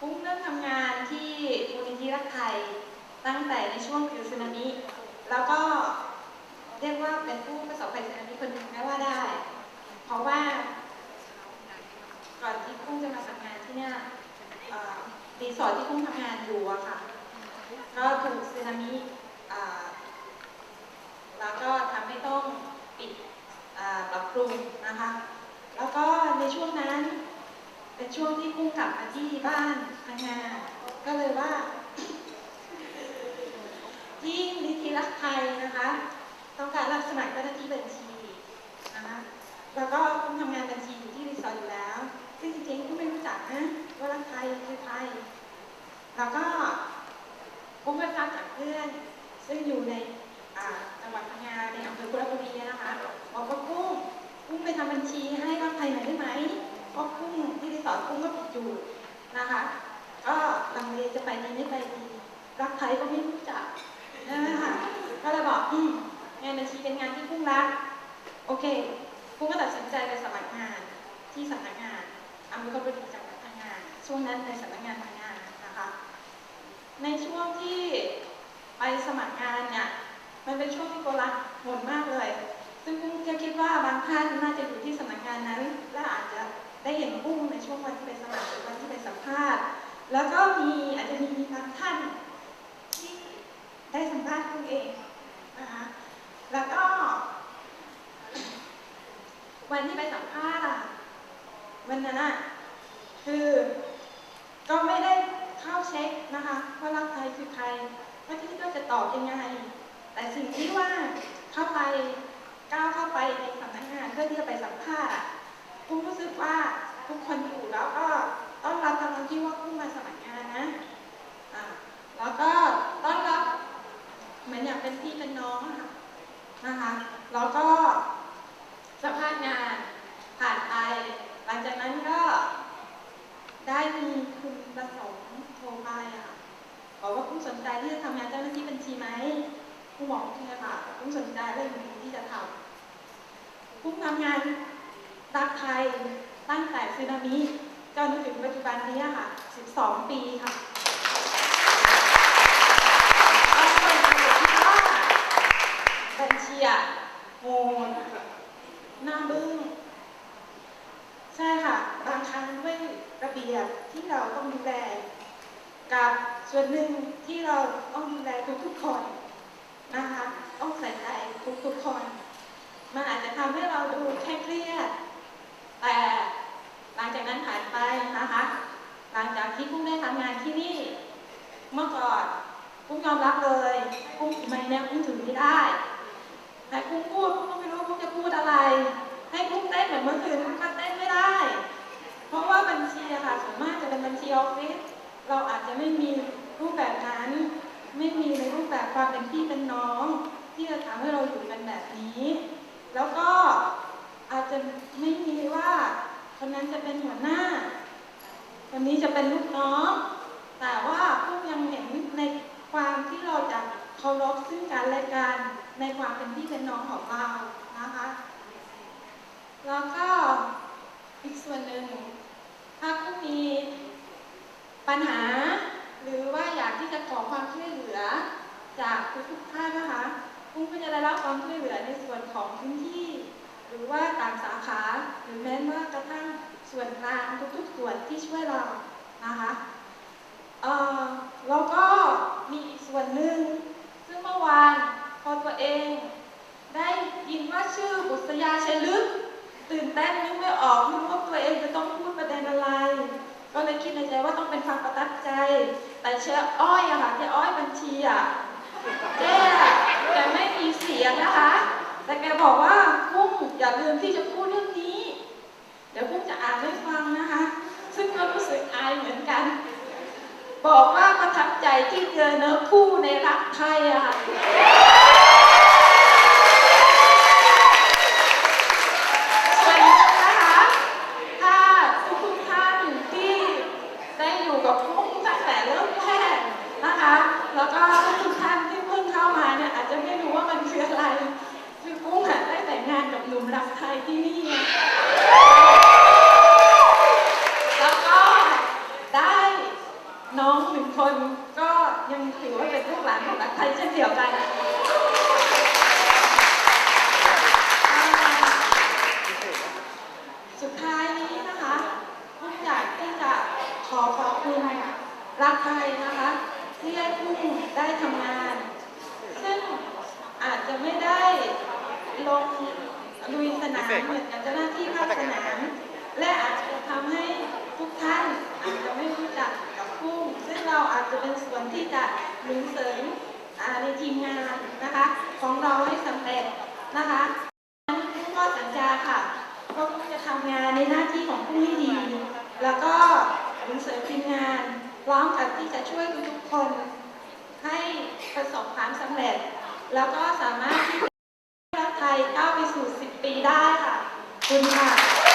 กุ้งเริ่มทำงานที่มูลนิธิรักไทยตั้งแต่ในช่วงคือสึนามิ แล้วก็เรียกว่าเป็นผู้ประสบภัยสึนามิคนหนึ่งก็ว่าได้ เพราะว่าก่อนที่กุ้งจะมาทำงานที่เนี่ยรีสอร์ทที่กุ้งทำงานอยู่อะค่ะ ก็ถูกสึนามิแล้วก็ทำให้ต้องปิดปรับปรุงนะคะ แล้วก็ในช่วงนั้น เป็นช่วงที่กุ้งกลับมาที่บ้านพังงาก็เลยว่า ที่นิธิรักไทยนะคะ ต้องการรับสมัครเจ้าหน้าที่บัญชีนะคะแล้วก็กุ้งทำงานบัญชีอยู่ที่รีสอร์ทอยู่แล้ว ซึ่งจริงๆกุ้งไม่รู้จักนะว่ารักไทยคือใครแล้วก็กุ้งไปทราบจากเพื่อน ซึ่งอยู่ในจังหวัดพังงาในอำเภอกุระบุรีเนี่ยนะคะบอกว่ากุ้งกุ้งไปทำบัญชีให้รักไทยหน่อยได้ไหม พราะกุ้งที่รีสอร์ทกุ้งก็ปิดอยู่นะคะ ก็ลังเลจะไปดีไม่ไปดีรักไทยก็ไม่รู้จักนะคะก็เลยบอกอืมงานบัญชีเป็นงานที่กุ้งรักโอเคกุ้งก็ตัดสินใจไปสมัครงานที่สำนักงานอำเภอกุระบุรีจังหวัดพังงาช่วงนั้นในสำนักงานพังงานะคะ ในช่วงที่ไปสมัครงานเนี่ยมันเป็นช่วงที่โกลักโหดมากเลย ซึ่งกุ้งก็คิดว่าบางท่านน่าจะอยู่ที่สำนักงานนั้น และอาจจะ ได้เห็นกุ้งในช่วงวันที่ไปสมัครหรือวันที่ไปสัมภาษณ์ แล้วก็มีอาจจะมีบางท่านที่ได้สัมภาษณ์กุ้งเองนะคะแล้วก็ วันที่ไปสัมภาษณ์อะวันนั้นอะคือก็ไม่ได้เข้าเช็คนะคะว่ารักใครคือใครว่าที่ก็จะตอบยังไง แต่สิ่งที่ว่าเข้าไปก้าวเข้าไปในสำนักงานเพื่อที่จะไปสัมภาษณ์ อะกุ้งรู้สึกว่าทุกคนอยู่แล้วก็ต้อนรับตอนที่ว่ากุ้งมาสมัครงานนะอ่าแล้วก็ต้อนรับเหมือนอย่างเป็นพี่เป็นน้องค่ะนะคะแล้วก็สภาษณ์งานผ่านไป หลังจากนั้นก็ได้มีคุณประสงค์โทรไปอะบอกว่าคุณสนใจที่จะทำงานเจ้าหน้าที่บัญชีไหมคุณบอกคุณเลยค่ะคุณสนใจเลยยินดีที่จะทำคุณทำงาน ไทย ตั้งแต่สึนามิจนถึงปัจจุบันนี้ค่ะ 12 ปีค่ะบางคนอาจจะคิดว่าบัญชีอะโหดหน้าบึ้ง ใช่ค่ะ บางครั้งด้วยระเบียบที่เราต้องดูแลกับส่วนหนึ่งที่เราต้องดูแลทุกๆคนนะคะ ต้องใส่ใจทุกๆคน มันอาจจะทำให้เราดูแค่เครียด แต่หลังจากนั้นผ่านไปนะคะ หลังจากที่กุ้งได้ทำงานที่นี่ เมื่อก่อนกุ้งยอมรับเลยกุ้งไม่เนี่ยกุ้งถือไม่ได้แต่กุ้งพูดกุ้งก็ไม่รู้กุ้งจะพูดอะไร ให้กุ้งเต้นเหมือนเมื่อคืนกุ้งก็เต้นไม่ได้ เพราะว่าบัญชีค่ะส่วนมากจะเป็นบัญชีออฟฟิศเราอาจจะไม่มีรูปแบบนั้น ไม่มีในรูปแบบความเป็นพี่เป็นน้อง ที่จะทำให้เราอยู่กันแบบนี้ แล้วก็อาจจะไม่มี คนนั้นจะเป็นหัวหน้า คนนี้จะเป็นลูกน้อง แต่ว่าพวกยังเห็นในความที่เราจะเคารพซึ่งกันและกันในความเป็นพี่เป็นน้องของเรานะคะ แล้วก็อีกส่วนหนึ่งถ้าคุณมีปัญหา หรือว่าอยากที่จะขอความช่วยเหลือ จากทุกท่านนะคะคุณก็จะได้รับความช่วยเหลือในส่วนของพื้นที่ หรือว่าต่างสาขาหรือแม้ว่ากระทั่งส่วนกลางทุกๆส่วนที่ช่วยเรานะคะเออแล้วก็มีอีกส่วนหนึ่งซึ่งเมื่อวานพอตัวเอง ได้ยินว่าชื่อบุษยาชัยลึก ตื่นเต้นนึกไม่ออกไม่รู้ว่าตัวเองจะต้องพูดประเด็นอะไร ก็เลยคิดในใจว่าต้องเป็นความประทับใจ แต่เชื่ออ้อยอะค่ะเจ๊อ้อยบัญชีอะเจ๊อะแกไม่มีเสียงนะคะ แต่แกบอกว่ากุ้งอย่าลืมที่จะพูดเรื่องนี้ เดี๋ยวกุ้งจะอ่านให้ฟังนะคะ ซึ่งก็รู้สึกอายเหมือนกัน บอกว่าประทับใจที่เจอเนื้อคู่ในรักไทยอะค่ะ ส่วนนะคะ ถ้าทุกๆท่านที่ได้อยู่กับกุ้งตั้งแต่เริ่มแรกนะคะ แล้วก็ทุกท่านที่เพิ่งเข้ามาเนี่ยอาจจะไม่รู้ว่ามันคืออะไร คือกุ้งอะได้แต่งงานกับหนุ่มรักไทยที่นี่ แล้วก็ได้ คนก็ ยังถือว่าเป็นลูกหลานของรักไทยเช่นเดียวกันสุดท้ายนี้นะคะพุ่งอยากที่จะขอขอบคุณรักไทยนะคะที่ให้พุ่งได้ทำงาน ซึ่งอาจจะไม่ได้ลงลุยสนามเหมือนกับเจ้าหน้าที่ภาคสนาม และอาจจะทำให้ทุกท่านอาจจะไม่รู้จัก กุ้ง ซึ่งเราอาจจะเป็นส่วนที่จะหนุนเสริมในทีมงานนะคะ ของเราให้สำเร็จนะคะพุ่งก็สัญญาค่ะว่าพุ่งจะทำงานในหน้าที่ของพุ่งให้ดี แล้วก็หนุนเสริมทีมงานพร้อมกับที่จะช่วยทุกๆคนให้ประสบความสำเร็จ แล้วก็สามารถที่จะให้รัฐไทยก้าวไปสู่ 10 ปีได้ค่ะ คุณค่ะ